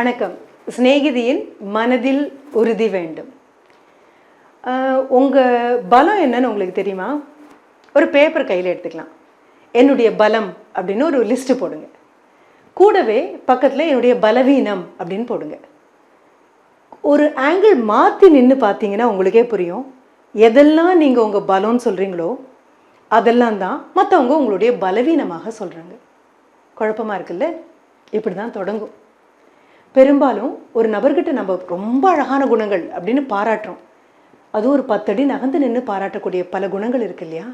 வணக்கம். சிநேகிதியின் மனதில் உறுதி வேண்டும். உங்கள் பலம் என்னன்னு உங்களுக்கு தெரியுமா? ஒரு பேப்பர் கையில் எடுத்துக்கலாம். என்னுடைய பலம் அப்படின்னு ஒரு லிஸ்ட்டு போடுங்க. கூடவே பக்கத்தில் என்னுடைய பலவீனம் அப்படின்னு போடுங்க. ஒரு ஆங்கிள் மாற்றி நின்று பார்த்தீங்கன்னா உங்களுக்கே புரியும். எதெல்லாம் நீங்கள் உங்கள் பலம்னு சொல்கிறீங்களோ அதெல்லாம் தான் மற்றவங்க உங்களுடைய பலவீனமாக சொல்கிறாங்க குழப்பமாக இருக்குல்ல? இப்படி தான் தொடங்கும். பெரும்பாலும் ஒரு நபர்கிட்ட நம்ம ரொம்ப அழகான குணங்கள் அப்படின்னு பாராட்டுறோம். அதுவும் ஒரு பத்தடி நகர்ந்து நின்று பாராட்டக்கூடிய பல குணங்கள் இருக்கு இல்லையா?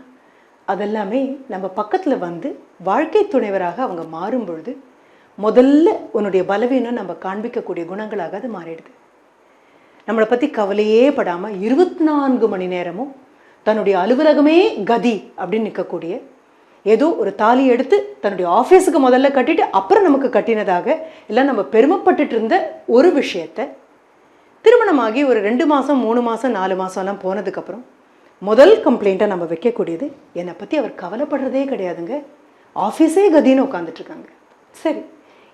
அதெல்லாமே நம்ம பக்கத்தில் வந்து வாழ்க்கை துணைவராக அவங்க மாறும் பொழுது முதல்ல உன்னுடைய பலவீனம் நம்ம காண்பிக்கக்கூடிய குணங்களாக அது மாறிடுது. நம்மளை பற்றி கவலையே படாமல் இருபத்தி நான்கு மணி நேரமும் தன்னுடைய அலுவலகமே கதி அப்படின்னு நிற்கக்கூடிய ஏதோ ஒரு தாலி எடுத்து தன்னுடைய ஆஃபீஸுக்கு முதல்ல கட்டிட்டு அப்புறம் நமக்கு கட்டினதாக இல்லை நம்ம பெருமைப்பட்டுட்டு இருந்த ஒரு விஷயத்தை திருமணமாகி ஒரு ரெண்டு மாதம் மூணு மாதம் நாலு மாதம்லாம் போனதுக்கப்புறம் முதல் கம்ப்ளைண்ட்டை நம்ம வைக்கக்கூடியது என்னை பற்றி அவர் கவலைப்படுறதே கிடையாதுங்க. ஆஃபீஸே கதின்னு உட்காந்துட்ருக்காங்க சரி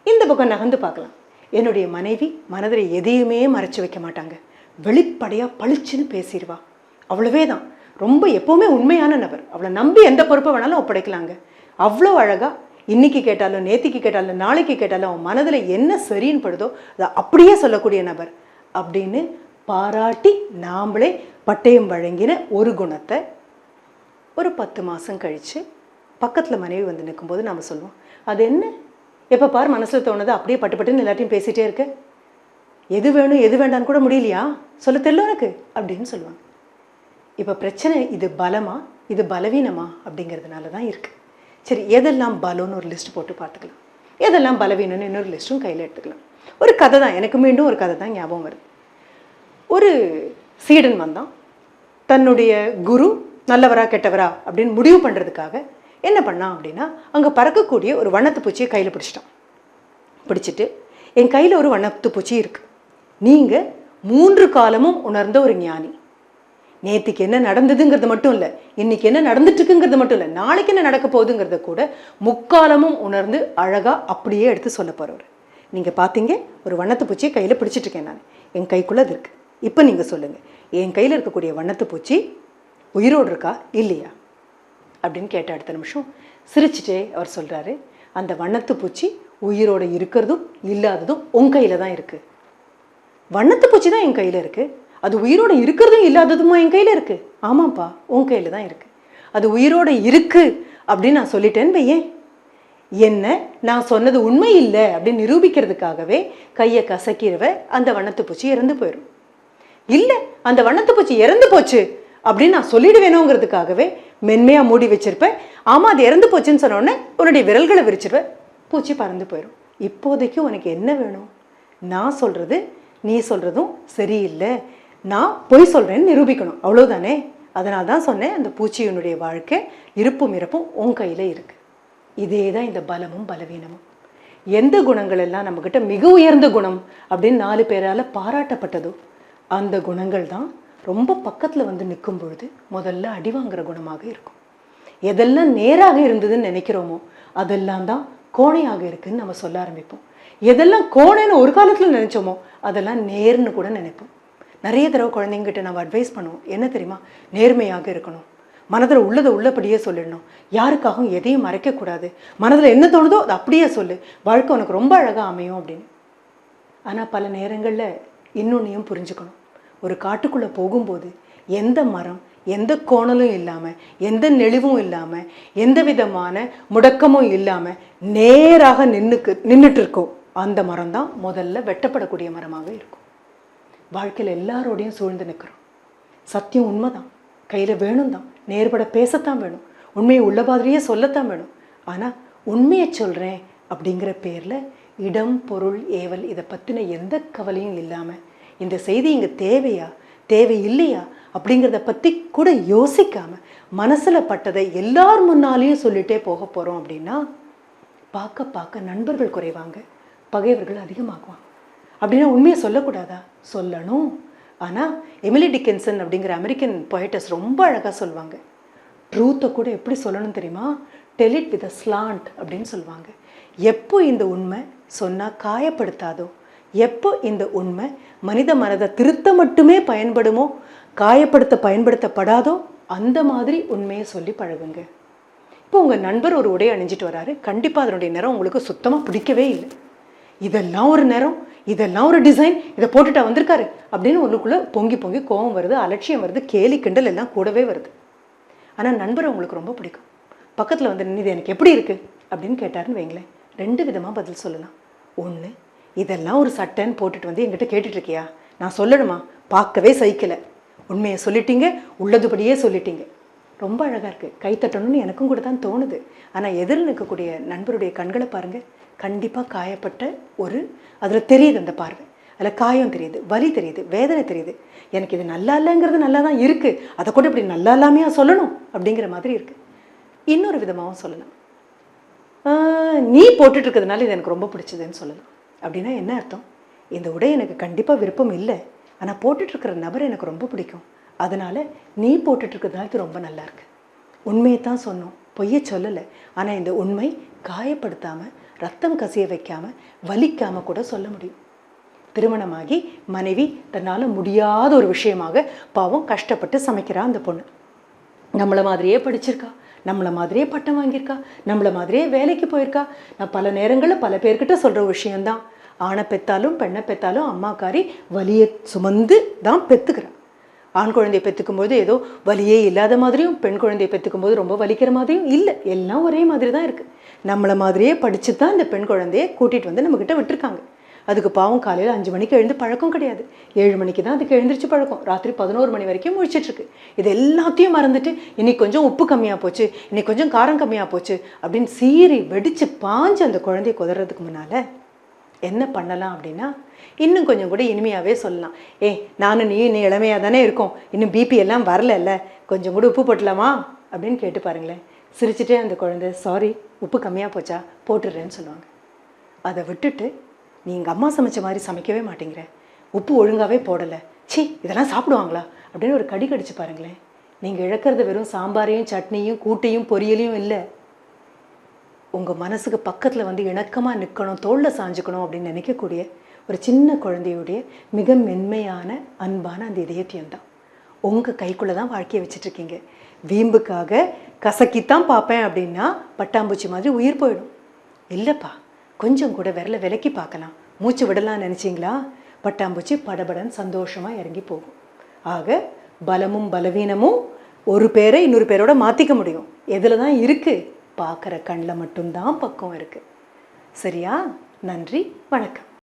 இந்த பக்கம் நகர்ந்து பார்க்கலாம். என்னுடைய மனைவி மனதில் எதையுமே மறைச்சு வைக்க மாட்டாங்க. வெளிப்படையாக பளிச்சுன்னு பேசிடுவா. அவ்வளவே தான் ரொம்ப எப்போவுமே உண்மையான நபர். அவளை நம்பி எந்த பொறுப்பை வேணாலும் ஒப்படைக்கலாங்க. அவ்வளோ அழகாக இன்னைக்கு கேட்டாலும் நேத்திக்கு கேட்டாலும் நாளைக்கு கேட்டாலும் அவன் மனதில் என்ன சரின்னு படுதோ அதை அப்படியே சொல்லக்கூடிய நபர். அப்படின்னு பாராட்டி நாமளே பட்டயம் வழங்கின ஒரு குணத்தை ஒரு பத்து மாதம் கழித்து பக்கத்தில் மனைவி வந்து நிற்கும்போது நாம் சொல்லுவோம். அது என்ன? எப்போ பார் மனசில் தோணுது? அப்படியே பட்டு பட்டுன்னு எல்லாத்தையும் பேசிகிட்டே இருக்க. எது வேணும் எது வேண்டான்னு கூட முடியலையா? சொல்ல தெரியல உனக்கு. அப்படின்னு சொல்லுவாங்க. இப்போ பிரச்சனை இது பலமா? இது பலவீனமா? அப்படிங்கிறதுனால தான் இருக்குது சரி எதெல்லாம் பலம்னு ஒரு லிஸ்ட் போட்டு பார்த்துக்கலாம். எதெல்லாம் பலவீனம்னு இன்னொரு லிஸ்ட்டும் கையில் எடுத்துக்கலாம். ஒரு கதை தான். எனக்கு மீண்டும் ஒரு கதை தான் ஞாபகம் வருது. ஒரு சீடன் வந்தான். தன்னுடைய குரு நல்லவரா கெட்டவரா அப்படின்னு முடிவு பண்ணுறதுக்காக என்ன பண்ணான் அப்படின்னா அங்கே பறக்கக்கூடிய ஒரு வண்ணத்து பூச்சியை கையில் பிடிச்சிட்டான். பிடிச்சிட்டு என் கையில் ஒரு வண்ணத்து பூச்சி இருக்குது நீங்கள் மூன்று காலமும் உணர்ந்த ஒரு ஞானி. நேற்றுக்கு என்ன நடந்ததுங்கிறது மட்டும் இல்லை இன்னைக்கு என்ன நடந்துட்டுருக்குங்கிறது மட்டும் இல்லை நாளைக்கு என்ன நடக்க போகுதுங்கிறத கூட முக்காலமும் உணர்ந்து அழகாக அப்படியே எடுத்து சொல்ல போகிறவர் நீங்கள் பார்த்தீங்க ஒரு வண்ணத்து பூச்சியை கையில் பிடிச்சிட்ருக்கேன் நான். என் கைக்குள்ளே அது இருக்குது இப்போ நீங்கள் சொல்லுங்கள் என் கையில் இருக்கக்கூடிய வண்ணத்து பூச்சி உயிரோடு இருக்கா இல்லையா? அப்படின்னு கேட்ட அடுத்த நிமிஷம் சிரிச்சிட்டே அவர் சொல்கிறாரு அந்த வண்ணத்து பூச்சி உயிரோடு இருக்கிறதும் இல்லாததும் உன் கையில் தான் இருக்குது வண்ணத்து பூச்சி தான் என் கையில் இருக்குது அது உயிரோடு இருக்கிறதும் இல்லாததுமா என் கையில் இருக்குது ஆமாப்பா உன் கையில் தான் இருக்குது அது உயிரோடு இருக்குது அப்படின்னு நான் சொல்லிட்டேன்னு வையேன் என்ன? நான் சொன்னது உண்மை இல்லை அப்படின்னு நிரூபிக்கிறதுக்காகவே கையை கசக்கிறவ அந்த வண்ணத்து பூச்சி இறந்து போயிடும் இல்லை அந்த வண்ணத்து பூச்சி இறந்து போச்சு அப்படின்னு நான் சொல்லிடுவேணுங்கிறதுக்காகவே மென்மையாக மூடி வச்சிருப்பேன் ஆமாம் அது இறந்து போச்சுன்னு சொன்னோடனே உன்னுடைய விரல்களை விரிச்சிருவேன் பூச்சி பறந்து போயிடும் இப்போதைக்கு உனக்கு என்ன வேணும்? நான் சொல்கிறது நீ சொல்கிறதும் சரியில்லை. நான் பொய் சொல்கிறேன்னு நிரூபிக்கணும். அவ்வளோதானே அதனால தான் சொன்னேன் அந்த பூச்சியினுடைய வாழ்க்கை இருப்பும் இறப்பும் உன் கையில் இருக்குது இதே தான் இந்த பலமும் பலவீனமும். எந்த குணங்கள் எல்லாம் நம்மக்கிட்ட மிக உயர்ந்த குணம் அப்படின்னு நாலு பேரால் பாராட்டப்பட்டதோ அந்த குணங்கள் தான் ரொம்ப பக்கத்தில் வந்து நிற்கும் பொழுது முதல்ல அடி வாங்குற குணமாக இருக்கும். எதெல்லாம் நேராக இருந்ததுன்னு நினைக்கிறோமோ அதெல்லாம் தான் கோணையாக இருக்குன்னு நம்ம சொல்ல ஆரம்பிப்போம். எதெல்லாம் கோணைன்னு ஒரு காலத்தில் நினச்சோமோ அதெல்லாம் நேர்னு கூட நினைப்போம். நிறைய தடவை குழந்தைங்கிட்ட நம்ம அட்வைஸ் பண்ணுவோம். என்ன தெரியுமா? நேர்மையாக இருக்கணும். மனதில் உள்ளதை உள்ளபடியே சொல்லிடணும். யாருக்காகவும் எதையும் மறைக்கக்கூடாது. மனதில் என்ன தோணுதோ அதை அப்படியே சொல்லு. வாழ்க்கை உனக்கு ரொம்ப அழகாக அமையும் அப்படின்னு. ஆனால் பல நேரங்களில் இன்னொன்னையும் புரிஞ்சுக்கணும். ஒரு காட்டுக்குள்ளே போகும்போது எந்த மரம் எந்த கோணலும் இல்லாமல் எந்த நெளிவும் இல்லாமல் எந்த விதமான முடக்கமும் இல்லாமல் நேராக நின்றுக்கு நின்றுட்டு இருக்கோ அந்த மரம் தான் முதல்ல வெட்டப்படக்கூடிய மரமாக இருக்கும். வாழ்க்கையில் எல்லாரோடையும் சூழ்ந்து நிற்கிறோம் சத்தியம் உண்மைதான். கையில் வேணும் தான் நேர்பட பேசத்தான் வேணும். உண்மையை உள்ள மாதிரியே சொல்லத்தான் வேணும். ஆனால் உண்மையை சொல்கிறேன் அப்படிங்கிற பேரில் இடம் பொருள் ஏவல் இதை பற்றின எந்த கவலையும் இல்லாமல் இந்த செய்தி இங்கே தேவையா? தேவை இல்லையா? அப்படிங்கிறத பற்றி கூட யோசிக்காமல் மனசில் பட்டதை எல்லார் முன்னாலேயும் சொல்லிகிட்டே போக போகிறோம் அப்படின்னா பார்க்க பார்க்க நண்பர்கள் குறைவாங்க. பகைவர்கள் அதிகமாகுவாங்க. அப்படின்னா உண்மையை சொல்லக்கூடாதா? சொல்லணும். ஆனால் எமிலி டிக்கன்சன் அப்படிங்கிற அமெரிக்கன் பொயட்டஸ் ரொம்ப அழகாக சொல்லுவாங்க ட்ரூத்தை கூட எப்படி சொல்லணும் தெரியுமா? டெலிட் வித் அ ஸ்லாண்ட் அப்படின்னு சொல்லுவாங்க எப்போ இந்த உண்மை சொன்னால் காயப்படுத்தாதோ எப்போ இந்த உண்மை மனித மனதை திருத்த மட்டுமே பயன்படுமோ காயப்படுத்த பயன்படுத்தப்படாதோ அந்த மாதிரி உண்மையை சொல்லி பழகுங்க. இப்போ உங்கள் நண்பர் ஒரு உடை அணிஞ்சிட்டு வராரு. கண்டிப்பாக அதனுடைய நிறம் உங்களுக்கு சுத்தமாக பிடிக்கவே இல்லை. இதெல்லாம் ஒரு நேரம் இதெல்லாம் ஒரு டிசைன் இதை போட்டுட்டா வந்திருக்காரு அப்படின்னு உள்ளுக்குள்ளே பொங்கி பொங்கி கோவம் வருது அலட்சியம் வருது கேலி கிண்டல் எல்லாம் கூடவே வருது. ஆனால் நண்பர் உங்களுக்கு ரொம்ப பிடிக்கும். பக்கத்தில் வந்து நின்று இது எனக்கு எப்படி இருக்குது அப்படின்னு கேட்டாருன்னு வைங்களேன். ரெண்டு விதமாக பதில் சொல்லலாம். ஒன்று இதெல்லாம் ஒரு சட்டைன்னு போட்டுட்டு வந்து எங்கிட்ட கேட்டுட்ருக்கியா நான் சொல்லணுமா? பார்க்கவே சகிக்கலை. உண்மையை சொல்லிட்டீங்க உள்ளதுபடியே சொல்லிட்டீங்க. ரொம்ப அழகாக இருக்குது கைத்தட்டணும்னு எனக்கும் கூட தான் தோணுது. ஆனால் எதிரில் இருக்கக்கூடிய நண்பருடைய கண்களை பாருங்கள் கண்டிப்பாக காயப்பட்ட ஒரு அதில் தெரியுது அந்த பார்வை. அதில் காயம் தெரியுது வலி தெரியுது வேதனை தெரியுது. எனக்கு இது நல்லா இல்லைங்கிறது நல்லா தான் இருக்குது அதை கூட இப்படி நல்லா இல்லாமையா சொல்லணும் அப்படிங்கிற மாதிரி இருக்குது இன்னொரு விதமாகவும் சொல்லலாம். நீ போட்டுட்டு இருக்கிறதுனால இது எனக்கு ரொம்ப பிடிச்சதுன்னு சொல்லலாம். அப்படின்னா என்ன அர்த்தம்? இந்த உடை எனக்கு கண்டிப்பாக விருப்பம் இல்லை. ஆனால் போட்டுட்ருக்கிற நபர் எனக்கு ரொம்ப பிடிக்கும். அதனால் நீ போட்டுட்ருக்கிறதுனால இது ரொம்ப நல்லாயிருக்கு உண்மையை தான் சொன்னோம். பொய்யை சொல்லலை. ஆனால் இந்த உண்மை காயப்படுத்தாமல் ரத்தம் கசிய வைக்காமல் வலிக்காமல் கூட சொல்ல முடியும். திருமணமாகி மனைவி தன்னால் முடியாத ஒரு விஷயமாக பாவம் கஷ்டப்பட்டு சமைக்கிறா அந்த பொண்ணு. நம்மளை மாதிரியே படிச்சிருக்கா. நம்மளை மாதிரியே பட்டம் வாங்கியிருக்கா. நம்மளை மாதிரியே வேலைக்கு போயிருக்கா. நான் பல நேரங்களில் பல பேர்கிட்ட சொல்கிற விஷயந்தான் ஆணை பெத்தாலும் பெண்ணை பெத்தாலும் அம்மாக்காரி வலியை சுமந்து தான் பெற்றுக்கிறான் ஆண் குழந்தையை பெற்றுக்கும் போது ஏதோ வலியே இல்லாத மாதிரியும் பெண் குழந்தையை பெற்றுக்கும் போது ரொம்ப வலிக்கிற மாதிரியும் இல்லை. எல்லாம் ஒரே மாதிரி தான் இருக்குது நம்மளை மாதிரியே படித்து தான் இந்த பெண் குழந்தையை கூட்டிகிட்டு வந்து நம்மக்கிட்ட விட்டுருக்காங்க. அதுக்கு பாவம் காலையில் அஞ்சு மணிக்கு எழுந்து பழக்கம் கிடையாது. ஏழு மணிக்கு தான் அதுக்கு எழுந்திரிச்சு பழக்கம். ராத்திரி பதினோரு மணி வரைக்கும் முழிச்சிட்ருக்கு. இது எல்லாத்தையும் மறந்துட்டு இன்னைக்கு கொஞ்சம் உப்பு கம்மியாக போச்சு இன்னைக்கு கொஞ்சம் காரம் கம்மியாக போச்சு அப்படின்னு சீறி வெடித்து பாஞ்சு அந்த குழந்தைய குதறதுக்கு முன்னால் என்ன பண்ணலாம் அப்படின்னா இன்னும் கொஞ்சம் கூட இனிமையாகவே சொல்லலாம். ஏ நானும் நீ இன்னும் இளமையாக தானே இருக்கோம். இன்னும் பிபி எல்லாம் வரலல்ல. கொஞ்சம் கூட உப்பு போட்டலாமா? அப்படின்னு கேட்டு பாருங்களேன். சிரிச்சுட்டே அந்த குழந்தை சாரி உப்பு கம்மியாக போச்சா? போட்டுடுறேன்னு சொல்லுவாங்க. அதை விட்டுட்டு நீ எங்கள் அம்மா சமைச்ச மாதிரி சமைக்கவே மாட்டேங்கிற. உப்பு ஒழுங்காகவே போடலை. ச்சீ இதெல்லாம் சாப்பிடுவாங்களா? அப்படின்னு ஒரு கடி கடிச்சு பாருங்களேன். நீங்கள் இழக்கிறது வெறும் சாம்பாரையும் சட்னியும் கூட்டையும் பொரியலையும் இல்லை. உங்கள் மனசுக்கு பக்கத்தில் வந்து இணக்கமாக நிற்கணும் தோளில் சாஞ்சுக்கணும் அப்படின்னு நினைக்கக்கூடிய ஒரு சின்ன குழந்தையுடைய மிக மென்மையான அன்பான அந்த இதயத்தியம் தான் உங்கள் கைக்குள்ளே தான் வாழ்க்கையை வச்சுட்ருக்கீங்க. வீம்புக்காக கசக்கித்தான் பார்ப்பேன் அப்படின்னா பட்டாம்பூச்சி மாதிரி உயிர் போயிடும். இல்லைப்பா கொஞ்சம் கூட விரல விலக்கி பார்க்கலாம். மூச்சு விடலாம்னு நினச்சிங்களா? பட்டாம்பூச்சி படபடன்னு சந்தோஷமாக இறங்கி போகும். ஆக பலமும் பலவீனமும் ஒரு பேரை இன்னொரு பேரோட மாற்றிக்க முடியும். எதில் தான் இருக்குது பார்க்குற கண்ணில் மட்டும்தான் பக்கம் இருக்குது. சரியா? நன்றி வணக்கம்.